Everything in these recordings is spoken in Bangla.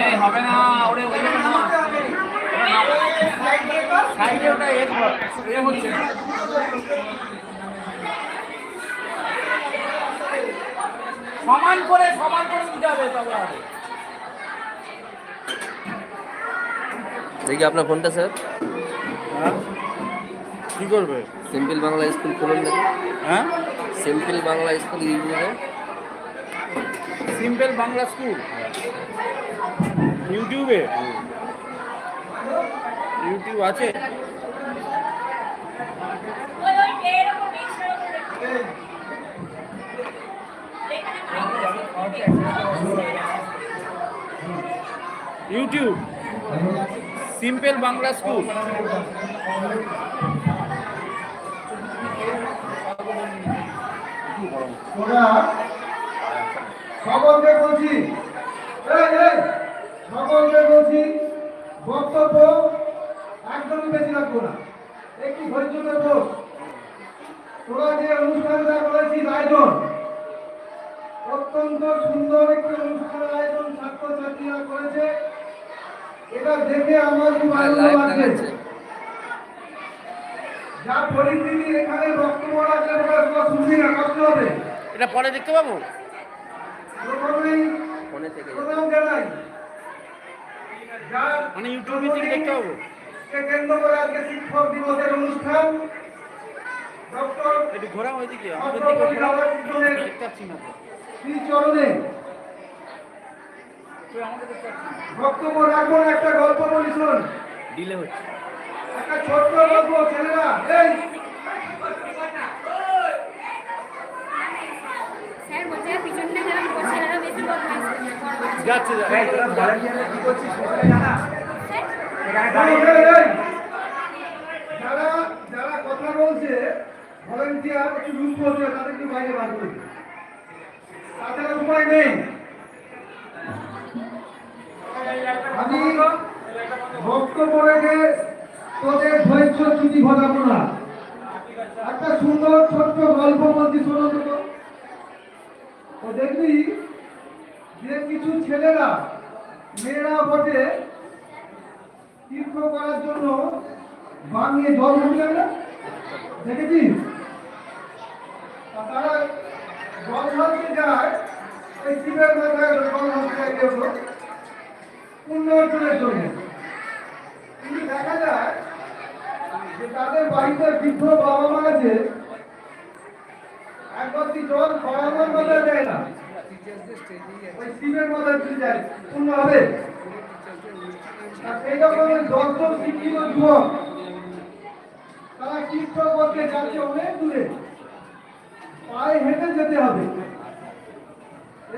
এই হবে না ওরে ওই না। সাইডে ওটা এ এ হচ্ছে সমান করে সমান করে দিতে হবে দেখি আপনার ফোনটা স্যার। হ্যাঁ? কি করবে? সিম্পল বাংলা স্কুল খুলুন দেখি। হ্যাঁ? সিম্পল বাংলা স্কুল ইউটিউবে সিম্পল বাংলা স্কুল। ইউটিউবে? ইউটিউব আছে? ইউটিউব? Simple Bangla school. ওরা সকলকে বলছি এই, এই, সকলকে বলছি বক্তব্য একদমই বেশি রাখব না। একটি ধৈর্য বোধ তোরা যে অনুষ্ঠানটা করেছিস আয়োজন অত্যন্ত সুন্দর একটি অনুষ্ঠানের আয়োজন ছাত্রছাত্রীরা করেছে। এটা দেখে আমার খুব আনন্দ লাইভ লাগছে। যা পরিস্থিতি এখানে বক্তব্য রাখলে শুনবি না কষ্ট হবে। এটা পরে দেখতে পাবো? প্রথমেই প্রণাম জানাই যার মানে ইউটিউবে থেকে দেখতে পাবো? কে কেন্দ্র করে আজকে শিক্ষক দিবসের অনুষ্ঠান ডক্টর একটু ঘোরা ওইদিকে আমাদের দিকে ঘোরাও। দেখতে পাচ্ছি না শ্রী চরণে তুই আমাকে দেখতে পাচ্ছি না? বক্তব্য রাখব একটা গল্প বলি শোন ডিলে হচ্ছে। একটা ছোট্ট গল্প ছেলেরা এই স্যার বলছে পিছনটা যেরকম করছে এরা বেশি বদমাইশ করছে বদমাইশ। যাচ্ছে এই, এই, এই। যারা যারা কথা বলছে ভলেন্টিয়ার একটু রুম বলছে তাদের বাইরে বার করে তাছাড়া উপায় নেই। আমি বক্তব্য রেখে তোদের ধৈর্য চ্যুতি ঘটাবো না। একটা সুন্দর ছোট্ট গল্প বলছি শোনো তো তো দেখবি যে কিছু ছেলেরা, মেয়েরা বটে, তীর্থ করার জন্য বানিয়ে জল উঠবে না? দেখেছিস তারা জল ঢালতে যায় ওই শিবের মাথায় জল ঢালতে অর্জনের জন্য। কিন্তু দেখা যায় যে তাদের বাড়িতে বৃদ্ধ বাবা মা আছে একবার জল বরাবর মাথায় দেয় না। ওই শিবের মাথায় চলে যায় পূর্ণ হবে আর সেই দশজন শিক্ষিত যুবক তারা তীর্থ করতে যাচ্ছে অনেক দূরে পায়ে হেঁটে যেতে হবে।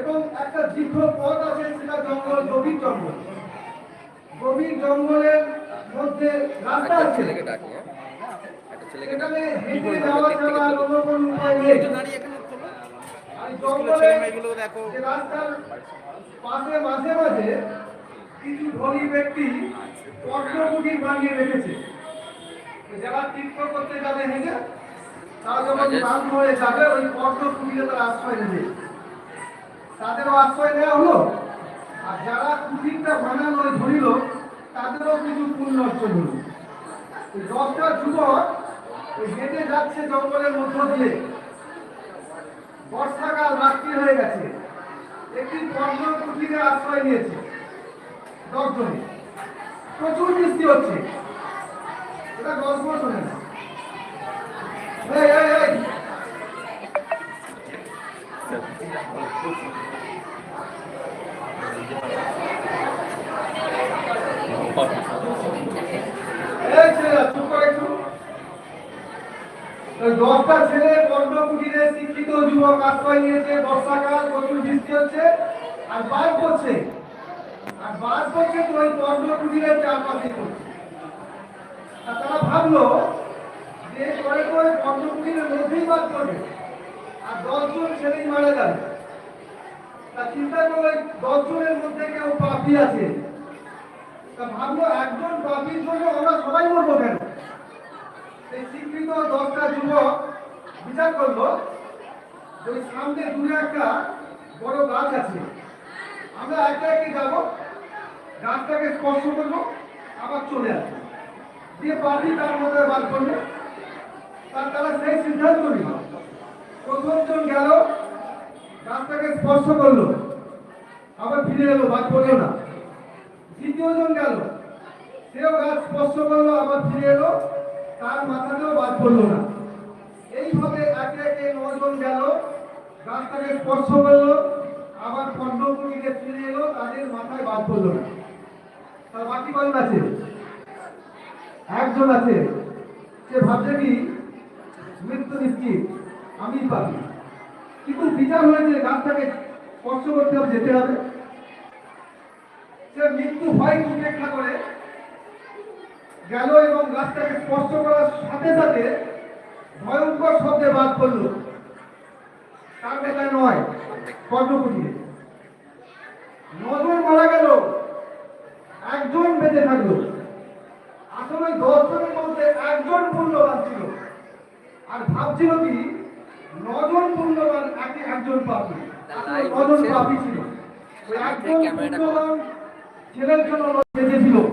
এবং একটা দীর্ঘ পথ আছে সেটা জঙ্গল গভীর জঙ্গল। গভীর জঙ্গলের মধ্যে রাস্তা আছে। ছেলেকে ডাকি ছেলেকে ডাকি। হেঁটে যাওয়া ছাড়া অন্য কোনো উপায় নেই দাঁড়িয়ে এখানে তোলো আর স্কুলের ছেলে মেয়েগুলো দেখো। পাশে মাঝে মাঝে কিছু ধনী ব্যক্তি পদ্মকুটির বানিয়ে রেখেছে। যারা তীর্থ করতে যাবে হেঁটে তারা যখন রাজেশ? হয়ে যাবে ওই পদ্মকুটিরে তারা আশ্রয় নেবে তাদেরও আশ্রয় নেওয়া হলো। আর যারা কুটিরটা বানানো ওই ধনী তাদেরও কিছু পুণ্য অর্জন হলো। দশটা যুবক ওই হেঁটে যাচ্ছে জঙ্গলের মধ্য দিয়ে। বর্ষাকাল রাত্রি হয়ে গেছে। একটি পদ্ম কুটিরে আশ্রয় নিয়েছে। দশজনে প্রচুর বৃষ্টি হচ্ছে। এটা শোনে না। এই, এই, এই, এই ছেলেরা, চুপ করো একটু। ওই দশটা ছেলে পদ্ম কুটিরে শিক্ষিত যুবক আশ্রয় নিয়েছে, বর্ষাকাল প্রচুর বৃষ্টি হচ্ছে, আর বাস করছে আর বাস করছে তো ওই পদ্ম কুটিরের চারপাশে করছে আর তারা ভাবলো যে করে করে পদ্ম কুটিরের মধ্যেই বাস করবে আর দশজন ছেলেই মারা যাবে তা চিন্তা করল দশজনের মধ্যে কেউ পাপি আছে। তা ভাবলো একজন পাপির জন্য আমরা সবাই মরবো কেন? এই স্বীকৃত দশটা যুবক বিচার করল যে সামনে দূরে একটা বড় গাছ আছে। আমরা একে একে যাব, গাছটাকে স্পর্শ করব, আবার চলে আসব। যে পার্টি তার মধ্যে বার করবে তার তারা সেই সিদ্ধান্ত নিল প্রথম জন গেল, গাছটাকে স্পর্শ করল, আবার ফিরে এলো, বাদ করল না। দ্বিতীয় জন গেল, সেও গাছ স্পর্শ করল, আবার ফিরে এলো তার মাথাতেও বাদ পড়ল না। এইভাবে একে একে নজন গেল গাছটাকে স্পর্শ করল, আবার পদ্মপুরীকে ফিরে এলো, তাদের মাথায় বাদ পড়ল না। তার বাকি কজন আছে? একজন আছে। সে ভাবছে কি, মৃত্যু নিশ্চিত আমি পাবি কিন্তু বিচার হয়েছে গাছটাকে স্পর্শ করতে হবে, যেতে হবে। সে মৃত্যু ভয় উপেক্ষা করে গেল এবং গাছটাকে স্পর্শ করার সাথে সাথে ভয়ঙ্কর শব্দে বাদ করল তার বেলায় নয় কর্ণকুটিরে নজন মারা গেল একজন বেঁচে থাকল। আসলে দশ জনের মধ্যে একজন মূল্যবান ছিল। আর ভাবছিল কি নজন মূল্যবান একে একজন পাপি। নজন পাপি ছিল। একজন মূল্যবান ছেলের জন্য বেঁচেছিল ঠিক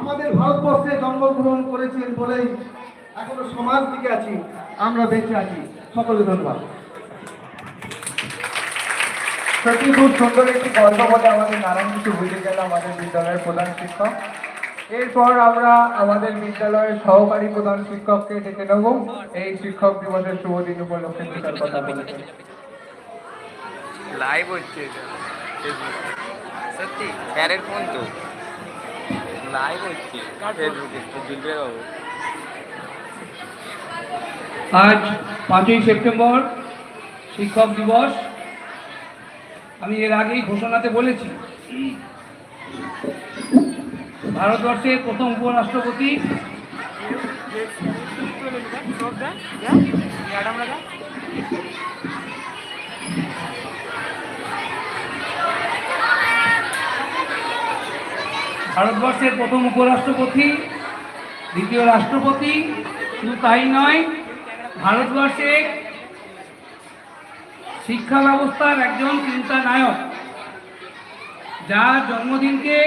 আমাদের ভারতবর্ষে জন্মগ্রহণ করেছেন বলেই এখনও সমাজ দিকে আছি, আমরা বেঁচে আছি। সকলে ধন্যবাদ। সত্যি খুব সুন্দর একটি গল্প বলে আমাদের নানান কিছু বুঝে গেল আমাদের বিদ্যালয়ের প্রধান শিক্ষক। এরপর আমরা আমাদের বিদ্যালয়ের সহকারী প্রধান শিক্ষককে ডেকে নেব। এই শিক্ষক দিবসের শুভ দিন উপলক্ষে কথা বলেছেন। লাইভ হচ্ছে সত্যি? স্যারের ফোন তো। লাইভ হচ্ছে। ফেসবুকে জুলবে বাবু আজ পাঁচই সেপ্টেম্বর শিক্ষক দিবস। আমি এর আগেই ঘোষণাতে বলেছি। ভারতবর্ষের প্রথম উপরাষ্ট্রপতি। ভারতবর্ষের প্রথম উপরাষ্ট্রপতি, দ্বিতীয় রাষ্ট্রপতি, শুধু তাই নয়, ভারতবর্ষে শিক্ষা ব্যবস্থার একজন চিন্তা নায়ক যার জন্মদিনকে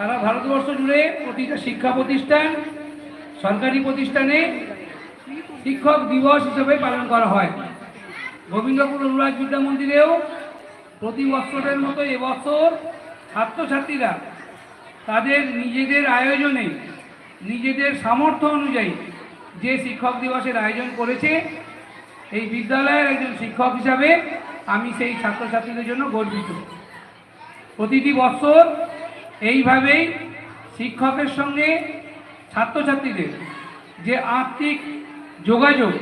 সারা ভারতবর্ষ জুড়ে প্রতিটা শিক্ষা প্রতিষ্ঠান, সরকারি প্রতিষ্ঠানে শিক্ষক দিবস হিসেবে পালন করা হয়। গোবিন্দপুর অনুরাগ বিদ্যা মন্দিরেও প্রতি বছরের মতো এবছর ছাত্রছাত্রীরা তাদের নিজেদের আয়োজনে, নিজেদের সামর্থ্য অনুযায়ী যে শিক্ষক দিবসের আয়োজন করেছে, এই বিদ্যালয়ের একজন শিক্ষক হিসাবে আমি সেই ছাত্রছাত্রীদের জন্য গর্বিত। প্রতিটি বছর এইভাবেই শিক্ষকের সঙ্গে ছাত্রছাত্রীদের যে আর্থিক যোগাযোগ,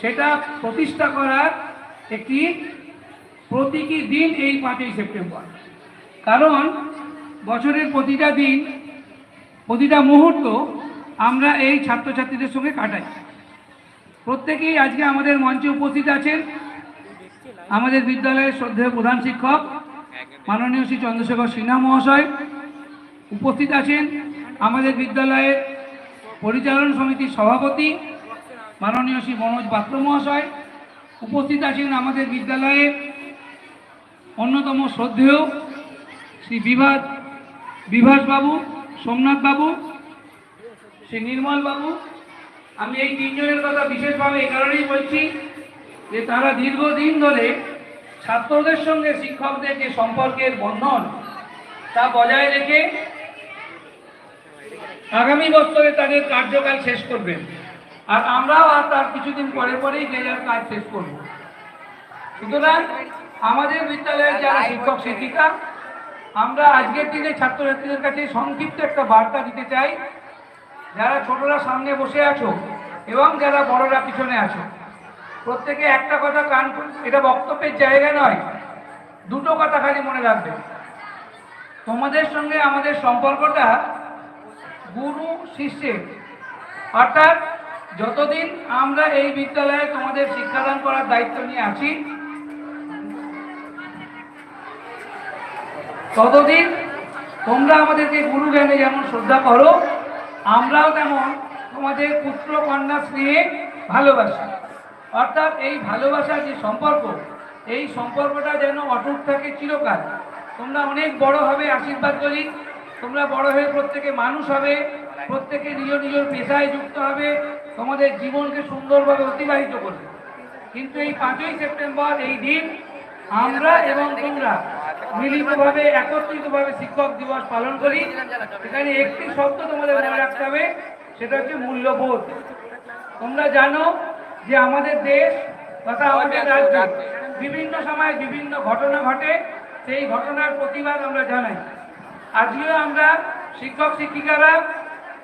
সেটা প্রতিষ্ঠা করার একটি প্রতীকী দিন এই পাঁচই সেপ্টেম্বর। কারণ বছরের প্রতিটা দিন, প্রতিটা মুহূর্ত আমরা এই ছাত্রছাত্রীদের সঙ্গে কাটাই। প্রত্যেকেই আজকে আমাদের মঞ্চে উপস্থিত আছেন। আমাদের বিদ্যালয়ের শ্রদ্ধেয় প্রধান শিক্ষক মাননীয় শ্রী চন্দ্রশেখর সিনহা মহাশয় উপস্থিত আছেন আমাদের বিদ্যালয়ের পরিচালন সমিতির সভাপতি মাননীয় শ্রী মনোজ পাত্র মহাশয়। উপস্থিত আছেন আমাদের বিদ্যালয়ের অন্যতম শ্রদ্ধেয় শ্রী বিভাস বিভাস বাবু সোমনাথ বাবু শ্রী নির্মল বাবু আমি এই তিনজনের কথা বিশেষভাবে এই কারণেই বলছি যে তারা দীর্ঘদিন ধরে ছাত্রদের সঙ্গে শিক্ষকদের যে সম্পর্কের বন্ধন তা বজায় রেখে আগামী বছরে তাদের কার্যকাল শেষ করবেন আর আমরাও আর তার কিছুদিন পরে পরেই যে যার কাজ শেষ করব। সুতরাং আমাদের বিদ্যালয়ের যারা শিক্ষক, শিক্ষিকা, আমরা আজকের দিনে ছাত্রছাত্রীদের কাছে সংক্ষিপ্ত একটা বার্তা দিতে চাই। যারা ছোটরা সামনে বসে আছো এবং যারা বড়রা পিছনে আছো, প্রত্যেকে একটা কথা কান এটা বক্তব্যের জায়গা নয়, দুটো কথা খালি মনে রাখবে। তোমাদের সঙ্গে আমাদের সম্পর্কটা গুরু শিষ্যের। অর্থাৎ যতদিন আমরা এই বিদ্যালয়ে তোমাদের শিক্ষাদান করার দায়িত্ব নিয়ে আছি, ততদিন তোমরা আমাদেরকে গুরু জ্ঞানে যেমন শ্রদ্ধা করো, আমরাও তেমন তোমাদের পুত্র কন্যা স্নেহে ভালোবাসা। অর্থাৎ এই ভালোবাসার যে সম্পর্ক, এই সম্পর্কটা যেন অটুট থাকে চিরকাল। তোমরা অনেক বড় হবে, আশীর্বাদ করি। তোমরা বড় হয়ে প্রত্যেকে মানুষ হবে, প্রত্যেকে নিজ নিজ পেশায় যুক্ত হবে, তোমাদের জীবনকে সুন্দরভাবে অতিবাহিত করবে। কিন্তু এই পাঁচই সেপ্টেম্বর, এই দিন আমরা এবং তোমরা মিলিতভাবে, একত্রিতভাবে শিক্ষক দিবস পালন করি। এখানে একটি শব্দ তোমাদের মনে রাখতে হবে, সেটা হচ্ছে মূল্যবোধ। তোমরা জানো যে আমাদের দেশ তথা আমাদের রাজ্য বিভিন্ন সময় বিভিন্ন ঘটনা ঘটে, সেই ঘটনার প্রতিবাদ আমরা জানাই। আজকেও আমরা শিক্ষক শিক্ষিকারা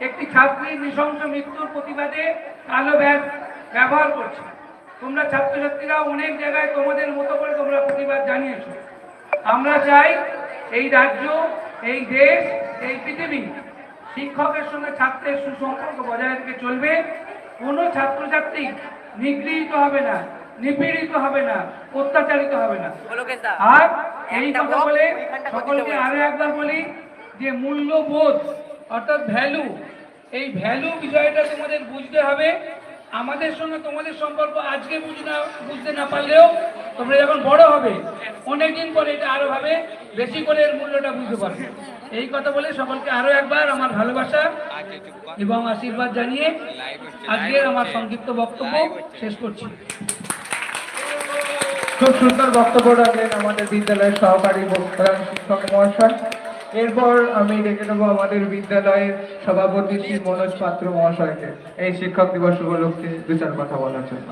একটি ছাত্রীর নৃশংস মৃত্যুর প্রতিবাদে কালো ব্যাগ ব্যবহার করছি। তোমরা ছাত্রছাত্রীরা অনেক জায়গায় তোমাদের মতো করে তোমরা প্রতিবাদ জানিয়েছো। আমরা চাই এই রাজ্য এই দেশ এই পৃথিবী শিক্ষকের সঙ্গে ছাত্রের সুসম্পর্ক বজায় রেখে চলবে। কোনো ছাত্রছাত্রী নিগৃহীত হবে না নিপীড়িত হবে না অত্যাচারিত হবে না। আর এই কথা বলে সকলকে আরও একবার বলি যে মূল্যবোধ অর্থাৎ ভ্যালু এই ভ্যালু বিষয়টা তোমাদের বুঝতে হবে। আমাদের সঙ্গে তোমাদের সম্পর্ক আজকে বুঝ না বুঝতে না পারলেও তোমরা যখন বড় হবে অনেকদিন পরে এটা আরও ভাবে বেশি করে এর মূল্যটা বুঝতে পারবে। এই কথা বলে সকলকে আরও একবার আমার ভালোবাসা এবং আশীর্বাদ জানিয়ে আজকের আমার সংক্ষিপ্ত বক্তব্য শেষ করছি। খুব সুন্দর বক্তব্য রাখলেন আমাদের বিদ্যালয়ের সহকারী প্রধান শিক্ষক মহাশয়। এরপর আমি ডেকে নেব আমাদের বিদ্যালয়ের সভাপতি শ্রী মনোজ পাত্র মহাশয়কে। এই শিক্ষক দিবস উপলক্ষে দু চার কথা বলার জন্য।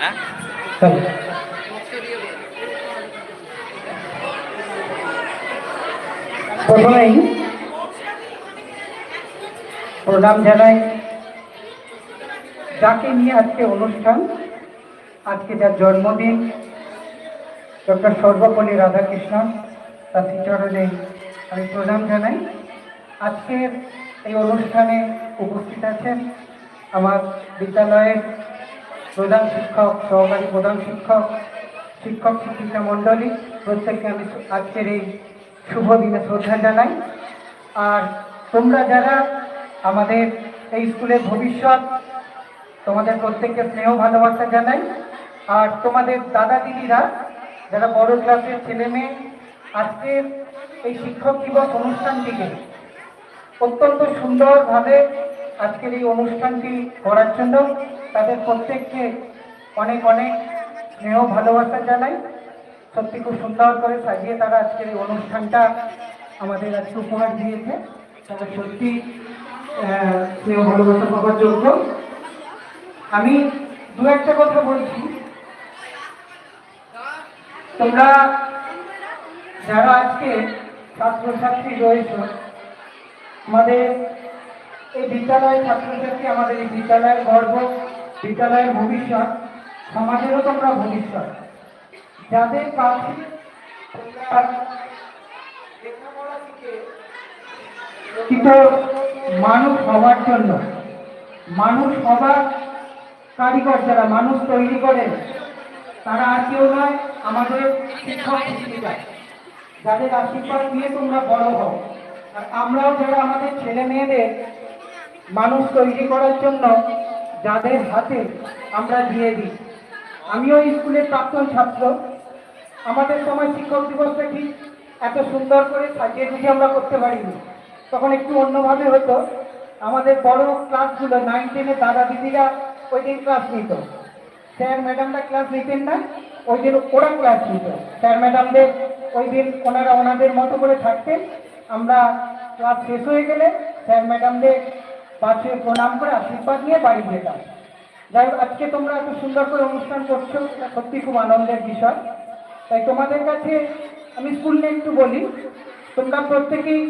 হ্যাঁ? প্রথমেই প্রণাম জানাই। যাকে নিয়ে আজকে অনুষ্ঠান, আজকে যার জন্মদিন, ডক্টর সর্বপল্লী রাধাকৃষ্ণন, তার শ্রীচরণে আমি প্রণাম জানাই। আজকের এই অনুষ্ঠানে উপস্থিত আছেন আমার বিদ্যালয়ের প্রধান শিক্ষক, সহকারী প্রধান শিক্ষক শিক্ষক শিক্ষিকা মণ্ডলী, প্রত্যেককে আমি আজকের এই শুভ দিনে শ্রদ্ধা জানাই। আর তোমরা যারা আমাদের এই স্কুলের ভবিষ্যৎ তোমাদের প্রত্যেককে স্নেহ ভালোবাসা জানাই। আর তোমাদের দাদা দিদিরা, যারা বড় ক্লাসের ছেলে মেয়ে আজকের এই শিক্ষক দিবস অনুষ্ঠানটিকে অত্যন্ত সুন্দরভাবে আজকের এই অনুষ্ঠানটি করার জন্য তাদের প্রত্যেককে অনেক অনেক স্নেহ ভালোবাসা জানাই। সত্যি খুব সুন্দর করে সাজিয়ে তারা আজকের এই অনুষ্ঠানটা আমাদের আজকে উপহার দিয়েছে। তারা সত্যি স্নেহ ভালোবাসা যোগ্য আমি দু একটা কথা বলছি। তোমরা যারা আজকে ছাত্রছাত্রী রয়েছে, আমাদের এই বিদ্যালয়ের ছাত্রছাত্রী, আমাদের এই বিদ্যালয়ের গর্ব, বিদ্যালয়ের ভবিষ্যৎ, সমাজেরও তোমরা ভবিষ্যৎ। যাদের কাছে প্রকৃত মানুষ হওয়ার জন্য। মানুষ হবার কারিগর যারা মানুষ তৈরি করে, তারা আর কেউ নয়, আমাদের শিক্ষক শিক্ষিকা। যাদের আশীর্বাদ নিয়ে তোমরা বড় হও। আর আমরাও যারা আমাদের ছেলে মেয়েদের মানুষ তৈরি করার জন্য যাদের হাতে আমরা দিয়ে দিই। আমিও স্কুলের প্রাক্তন ছাত্র। আমাদের সময় শিক্ষক দিবসটা ঠিক এত সুন্দর করে সাজিয়ে গুছিয়ে আমরা করতে পারিনি। তখন একটু অন্যভাবে হতো। আমাদের বড় ক্লাসগুলো নাইন টেনে দাদা দিদিরা ওই দিন ক্লাস নিত। স্যার ম্যাডামরা ক্লাস নিতেন না ওই দিন ওরা ক্লাস নিত। স্যার ম্যাডামদের ওই দিন ওনারা ওনাদের মতো করে থাকতেন। আমরা ক্লাস শেষ হয়ে গেলে স্যার ম্যাডামদের পাশে প্রণাম করে আশীর্বাদ নিয়ে বাড়ি যেতাম। যাই হোক, আজকে তোমরা এত সুন্দর করে অনুষ্ঠান করছ এটা সত্যি খুব আনন্দের বিষয়। তাই তোমাদের কাছে আমি স্কুল নিয়ে একটু বলি। তোমরা প্রত্যেকেই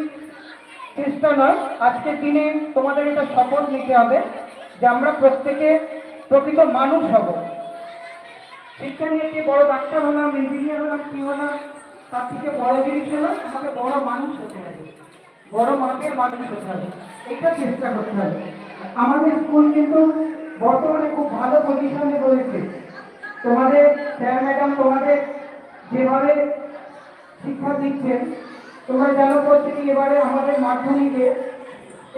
চেষ্টা নয়। আজকের দিনে তোমাদের এটা শপথ নিতে হবে যে আমরা প্রত্যেকে প্রকৃত মানুষ হব। শিক্ষা নিয়ে কি বড় ডাক্তার হলাম ইঞ্জিনিয়ার হলাম, কি হলাম, তার থেকে বড় জিনিস হলো আমাকে বড় মানুষ হতে হবে। বড় মাপের মানুষ হতে হবে। এটা চেষ্টা করতে হবে। আমাদের স্কুল কিন্তু বর্তমানে খুব ভালো পজিশনে রয়েছে। তোমাদের স্যার ম্যাডাম তোমাদের যেভাবে শিক্ষা দিচ্ছেন তোমরা জানো প্রত্যেকে এবারে আমাদের মাধ্যমিকে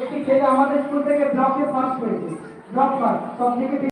একটি ছেলে আমাদের স্কুল থেকে ব্লকে পাস করেছে। ব্লক পাস সব থেকে